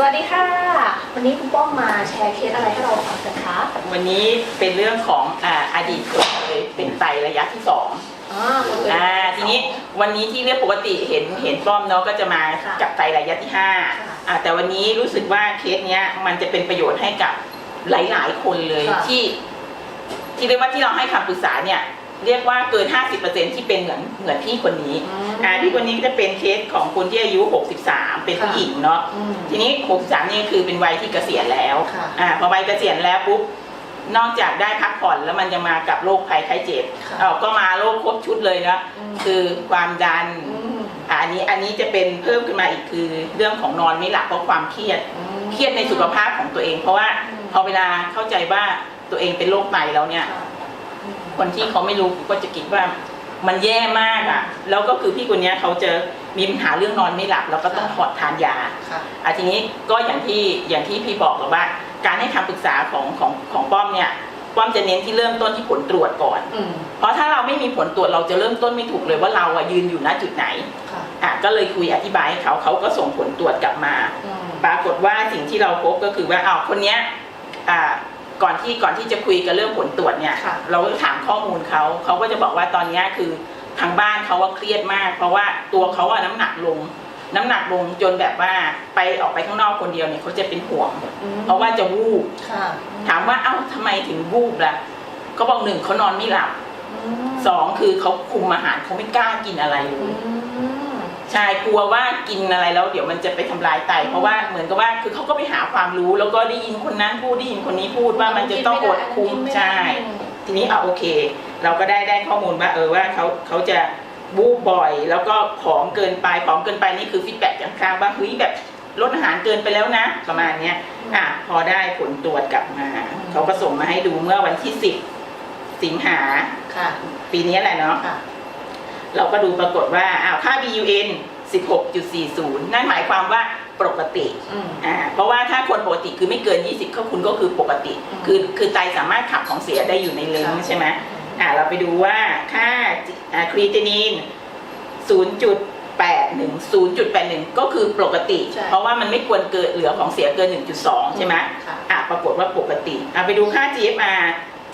สวัสดีค่ะ วันนี้คุณป้อมมาแชร์เคสอะไรให้เราฟังกันคะวันนี้เป็นเรื่องของอ่าอดีตคนเคยเป็นไตระยะที่สองอ่าคนอื่น อ่าทีนี้วันนี้ที่เรื่องปกติเห็นเห็นป้อมเนาะก็จะมาค่ะกับไตระยะที่ห้าค่ะอ่าแต่วันนี้รู้สึกว่าเคสเนี้ยมันจะเป็นประโยชน์ให้กับหลาย ๆ คนเลยค่ะ ที่ ที่เรียกว่าที่เราให้คำปรึกษาเนี่ย เรียกว่าเกิน 50%ที่เป็นเหมือนเหมือนพี่คนนี้ อืม อ่าพี่คนนี้ก็จะเป็นเคสของคนที่อายุ 63 เป็นผู้ค่ะหญิงเนาะอืมทีนี้ 63 นี่คือเป็นวัยที่เกษียณแล้วค่ะอ่าพอวัยเกษียณแล้วปุ๊บนอกจากได้พักผ่อนแล้วมันจะมากับโรคภัยไข้เจ็บค่ะเออก็มาโรคครบชุดเลยนะอืม คือความดันอืมอ่าอันนี้อันนี้จะเป็นเพิ่มขึ้นมาอีกคือ เรื่องของนอนไม่หลับเพราะความเครียด อืม เครียดในสุขภาพของตัวเอง เพราะว่าอืม พอเวลาเข้าใจว่าตัวเองเป็นโรคไตแล้วเนี่ย ค่ะอืมคนที่เขาไม่รู้ก็จะคิดว่า มันแย่มากอะ แล้วก็คือพี่คนเนี้ยเขาจะมีปัญหาเรื่องนอนไม่หลับ แล้วก็ต้องค่ะขอดทานยาค่ะอะทีนี้ก็อย่างที่อย่างที่พี่บอกแล้วว่า การให้คำปรึกษาของของของป้อมเนี่ยป้อมจะเน้นที่เริ่มต้นที่ผลตรวจก่อนอืมเพราะถ้าเราไม่มีผลตรวจเราจะเริ่มต้นไม่ถูกเลยว่าเราอะยืนอยู่ณจุดไหนค่ะอะก็เลยคุยอธิบายให้เขาเขาก็ส่งผลตรวจกลับมาอืมปรากฏว่าสิ่งที่เราพบก็คือว่าอ้าวคนเนี้ยอ่า ก่อนที่ก่อนที่จะคุยกันเรื่องผลตรวจเนี่ย ค่ะ เราก็ถามข้อมูลเขาเขาก็จะบอกว่าตอนเนี้ยคือทางบ้านเขาว่าเครียดมาก เพราะว่าตัวเขาอะน้ำหนักลง น้ำหนักลงจนแบบว่าไปออกไปข้างนอกคนเดียวเนี่ยเขาจะเป็นห่วงอืมเพราะว่าจะวูบค่ะถามว่าเอ้าทำไมถึงวูบล่ะเขาบอกหนึ่งเขานอนไม่หลับอืมสองคือเขาคุมอาหารเขาไม่กล้ากินอะไรเลอืย ม ใช่กลัวว่ากินอะไรแล้วเดี๋ยวมันจะไปทำลายไต เพราะว่าเหมือนกับว่าคือเขาก็ไปหาความรู้ แล้วก็ได้ยินคนนั้นพูดได้ยินคนนี้พูดว่ามันจะต้องอดคุมกินไม่ได้ใช่ ทีนี้เอาโอเค เราก็ได้ได้ข้อมูลว่าเออว่าเขาเขาจะบูบบ่อย แล้วก็ผอมเกินไปผอมเกินไปนี่คือฟีดแบ็กจากข้างว่าเฮ้ยแบบลดอาหารเกินไปแล้วนะ ประมาณเนี้ยอะพอได้ผลตรวจกลับมา เขาก็ส่งมาให้ดูเมื่อวันที่สิบสิงหาค่ะ ปีนี้แหละเนาะ ค่ะ เราก็ดูปรากฏว่าอ้าวค่า BUN 16.40 นั่นหมายความว่าปกติอืมอ่าเพราะว่าถ้าคนปกติคือไม่เกิน 20ก็คุณก็คือปกติอืมคือคือไตสามารถขับของเสียได้อยู่ในเลนค่ะใช่ไหมอ่าเราไปดูว่าค่าอ่าครีตินิน 0.81 0.81 ก็คือปกติใช่เพราะว่ามันไม่ควรเกินเหลือของเสียเกิน 1.2 ใช่ไหมค่ะอ่าปรากฏว่าปกติอ่าไปดูค่า GFR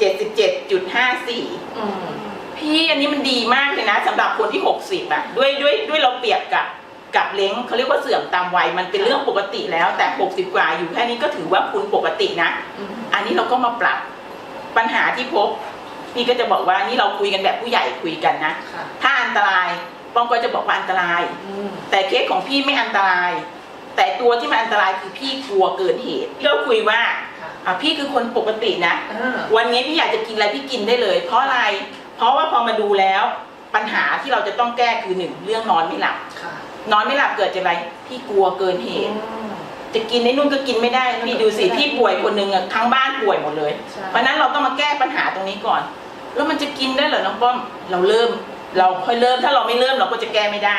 77.54อืม พี่อันนี้มันดีมากเลยนะสำหรับคนที่ 60อะด้วยด้วยด้วยเราเปรียบกับกับเล้งเขาเรียกว่าเสื่อมตามวัยมันเป็นเรื่องปกติแล้ว แต่ 60 กว่าอยู่แค่นี้ก็ถือว่าคุณปกตินะอืมอันนี้เราก็มาปรับปัญหาที่พบพี่ก็จะบอกว่านี่เราคุยกันแบบผู้ใหญ่คุยกันนะค่ะถ้าอันตรายป้องก็จะบอกว่าอันตรายอืมแต่เคสของพี่ไม่อันตราย แต่ตัวที่มันอันตรายคือพี่กลัวเกินเหตุพี่ก็คุยว่าค่ะอะพี่คือคนปกตินะอ่าวันนี้พี่อยากจะกินอะไรพี่กินได้เลย เพราะอะไร เพราะว่าพอมาดูแล้วปัญหาที่เราจะต้องแก้คือหนึ่งเรื่องนอนไม่หลับ ค่ะนอนไม่หลับเกิดจากอะไรพี่กลัวเกินเหอืตุมจะกินในนู่นก็กินไม่ได้พี่ดูสิไม่ได้พี่ป่วยคนหนึ่งอะทั้งบ้านป่วยหมดเลย ใช่ เพราะฉะนั้นเราต้องมาแก้ปัญหาตรงนี้ก่อน แล้วมันจะกินได้เหรอน้องป้อม เราเริ่ม เราค่อยเริ่มถ้าเราไม่เริ่มเราก็จะแก้ไม่ได้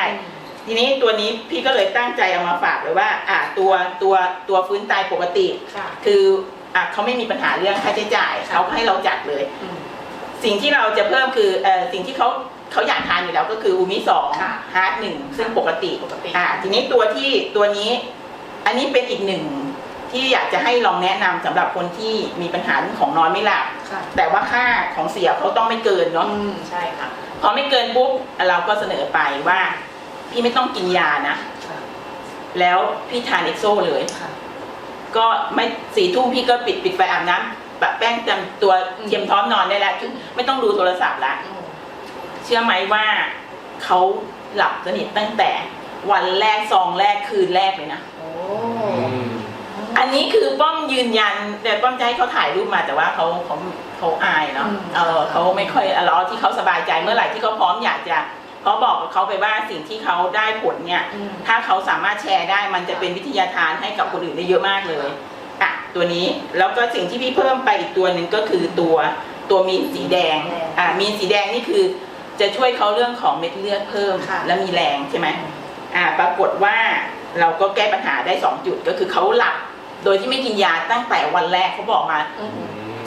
ทีนี้ตัวนี้พี่ก็เลยตั้งใจเอามาฝากเลยว่า อ่าตัวตัวตัวฟื้นตายปกติ ค่ะ คืออะเขาไม่มีปัญหาเรื่องค่าใช้จ่ายเขาให้เราจัดเลย อืม สิ่งที่เราจะเพิ่มคือเอ่อสิ่งที่เขาเขาอยากทานอยู่แล้วก็คืออูมิสองค่ะฮาร์ดหนึ่งซึ่งปกติปกติ อ่าทีนี้ตัวที่ตัวนี้ อันนี้เป็นอีกหนึ่งที่อยากจะให้ลองแนะนำสำหรับคนที่มีปัญหาเรื่องของนอนไม่หลับ ค่ะแต่ว่าค่าของเสียเขาต้องไม่เกินเนาะ อืมใช่ค่ะ พอไม่เกินปุ๊บเราก็เสนอไปว่า พี่ไม่ต้องกินยานะ ค่ะแล้วพี่ทานเอ็กโซเลย ค่ะ ก็ไม่สี่ทุ่มพี่ก็ปิดปิดไฟอาบน้ำ ปะแป้งเตรียมตัวอืมเทียมพร้อมนอนได้แล้วไม่ต้องดูโทรศัพท์ละอืมเชื่อไหมว่าเขาหลับสนิทตั้งแต่วันแรกซองแรกคืนแรกเลยนะโอ้อันนี้คือป้อมยืนยัน แต่ป้อมจะให้เขาถ่ายรูปมาแต่ว่าเขาเขาเขาอายเนาะเออเขาไม่ค่อยเอาเอาที่เขาสบายใจเมื่อไหร่ที่เขาพร้อมอยากจะเพราะบอกกับเขาไปว่าสิ่งที่เขาได้ผลเนี่ยอืมถ้าเขาสามารถแชร์ได้มันจะเป็นวิทยาทานให้กับคนอื่นได้เยอะมากเลยอะ ตัวนี้ แล้วก็สิ่งที่พี่เพิ่มไปอีกตัวหนึ่งก็คือตัวตัวมีนสีแดงอะมีนสีแดงนี่คือ จะช่วยเขาเรื่องของเม็ดเลือดเพิ่มค่ะและมีแรงใช่ไหมอ่าปรากฏว่าเราก็แก้ปัญหาได้สองจุดก็คือเขาหลับ โดยที่ไม่กินยาตั้งแต่วันแรกเขาบอกมาอืม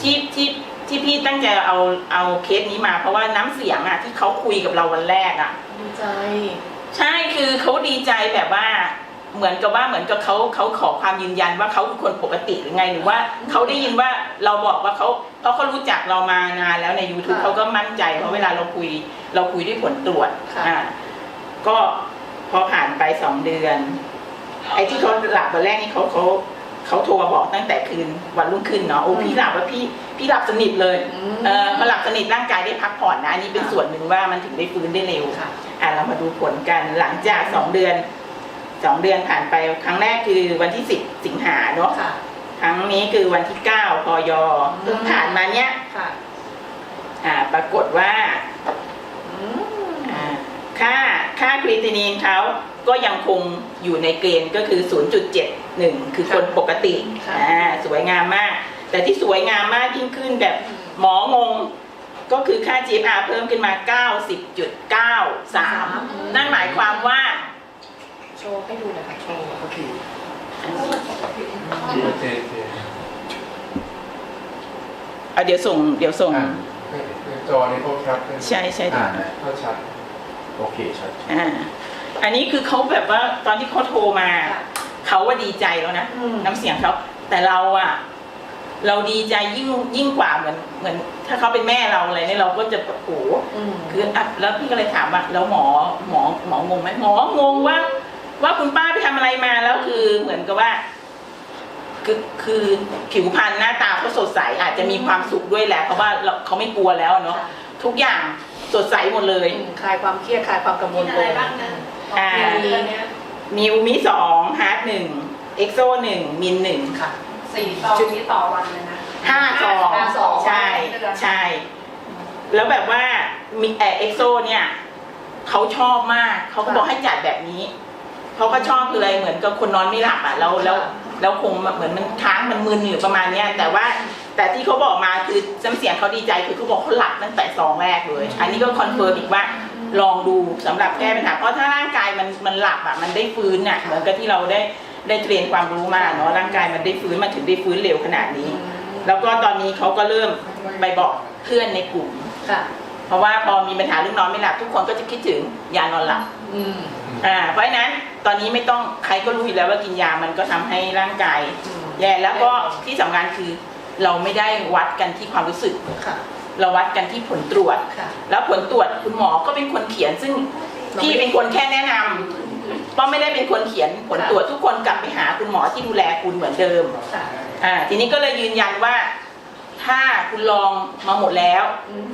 ที่ที่ที่พี่ตั้งใจเอาเอาเคสนี้มา เพราะว่าน้ำเสียงอะที่เขาคุยกับเราวันแรกอะดีใจ ใช่คือเขาดีใจแบบว่า เหมือนกับว่าเหมือนกับเขาเขาขอความยืนยันว่าเขาคือคนปกติหรือไงหรือว่าเขาได้ยินว่าเราบอกว่าเขาเพราะเขารู้จักเรามานานแล้วใน YouTube ค่ะเขาก็มั่นใจเพราะเวลาเราคุย เราคุยด้วยผลตรวจค่ะ อ่าก็พอผ่านไปสองเดือน ไอ้ที่เขาหลับวันแรกนี่เขาเขาเขาโทรมาบอกตั้งแต่คืนวันรุ่งขึ้นเนาะโอ้พี่หลับแล้วพี่พี่หลับสนิทเลยอืม เออพอหลับสนิทร่างกายได้พักผ่อนนะอันนี้เป็นค่ะส่วนหนึ่งว่ามันถึงได้ฟื้นได้เร็ว ค่ะ อะเรามาดูผลกันหลังจากสองเดือน สองเดือนผ่านไปครั้งแรกคือวันที่สิบสิงหาเนาะค่ะ ครั้งนี้คือวันที่เก้าพยอืมเพิ่งผ่านมาเนี้ยค่ะอ่าปรากฏว่าอืมอ่าค่าค่าครีตินีนเขาก็ยังคงอยู่ในเกณฑ์ก็คือ 0.71 คือคนปกติค่ะ อ่าสวยงามมาก แต่ที่สวยงามมากยิ่งขึ้นแบบหมองงก็คือค่า GFR เพิ่มขึ้นมา 90.93 นั่นหมายความว่า โชว์ให้ดูหน่อยค่ะโชว์โอเคอันนี้โอเคโอเคเอาเดี๋ยวส่งเดี๋ยวส่ง อะจอนี้เขาชัดขึ้นใช่ใช่อ่าเขาชัดโอเคชัดอ่าอันนี้คือเขาแบบว่าตอนที่เขาโทรมาค่ะเขาว่าดีใจแล้วนะอืม น้ำเสียงเขาแต่เราอะเราดีใจยิ่งยิ่งกว่าเหมือนเหมือน ถ้าเขาเป็นแม่เราอะไรเนี่ยเราก็จะโอ้โห อืม คืออะแล้วพี่ก็เลยถามว่าแล้วหมอหมอหมองงไหมหมองงว่า ว่าคุณป้าไปทำอะไรมาแล้วคือเหมือนกับว่า คือคือผิวพรรณหน้าตาเขาสดใสอาจจะมีความสุขด้วยแหละเพราะว่าเราเขาไม่กลัวแล้วเนาะค่ะทุกอย่างสดใสหมดเลยอืมคลายความเครียดคลายความกังวลกินอะไรบ้างนะอ่าเดือนเนี้ยมีอูมิสองฮาร์ดหนึ่งเอ็กโซหนึ่งมินหนึ่งค่ะสี่ซองนี้ต่อวันเลยนะห้าซองห้าซองใช่เดือนใช่ แล้วแบบว่ามีแอเอ็กโซเนี่ยเขาชอบมากเขาก็บอกให้จัดแบบนี้ เขาก็ชอบคืออะไรเหมือนกับคนนอนไม่หลับอะแล้วแล้วแล้วคงแบบเหมือนมันค้างมันมึนหรือประมาณเนี้ยแต่ว่าแต่ที่เขาบอกมาคือน้ำเสียงเขาดีใจคือเขาบอกเขาหลับตั้งแต่ซองแรกเลย อันนี้ก็คอนเฟิร์มอีกว่าลองดูสำหรับแก้ปัญหาเพราะถ้าร่างกายมันมันหลับอะมันได้ฟื้นอะเหมือนกับที่เราได้ได้เทรนความรู้มาเนาะร่างกายมันได้ฟื้นมันถึงได้ฟื้นเร็วขนาดนี้ แล้วก็ตอนนี้เขาก็เริ่มไปบอกเพื่อนในกลุ่มค่ะเพราะว่าพอมีปัญหาเรื่องนอนไม่หลับทุกคนก็จะคิดถึงยานอนหลับอืมอ่าเพราะฉะนั้น ตอนนี้ไม่ต้องใครก็รู้อยู่แล้วว่ากินยามันก็ทำให้ร่างกายอืมแย่แล้วก็ที่สำคัญคือเราไม่ได้วัดกันที่ความรู้สึก ค่ะ เราวัดกันที่ผลตรวจ ค่ะ แล้วผลตรวจคุณหมอก็เป็นคนเขียน ซึ่งพี่เป็นคนแค่แนะนำป้อมไม่ได้เป็นคนเขียนผลตรวจทุกคนกลับไปหาคุณหมอที่ดูแลคุณเหมือนเดิม ค่ะ อ่า ทีนี้ก็เลยยืนยันว่า ถ้าคุณลองมาหมดแล้วอืม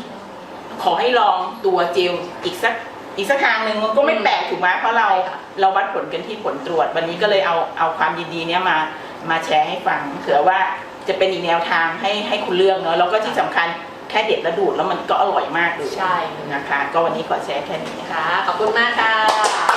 ขอให้ลองตัวเจลอีกสัก อีกสักทางหนึ่งมันก็ไม่อืมแปลกถูกไหมเพราะเราใช่ค่ะเราวัดผลกันที่ผลตรวจ วันนี้ก็เลยเอาเอาความยินดีเนี้ยมามาแชร์ให้ฟังเผื่อว่าจะเป็นอีกแนวทางให้ให้คุณเลือกเนาะแล้วก็ที่สำคัญแค่เด็ดและดูดแล้วมันก็อร่อยมากเลยใช่นะคะ ก็วันนี้ขอแชร์แค่นี้นะคะค่ะขอบคุณมากค่ะ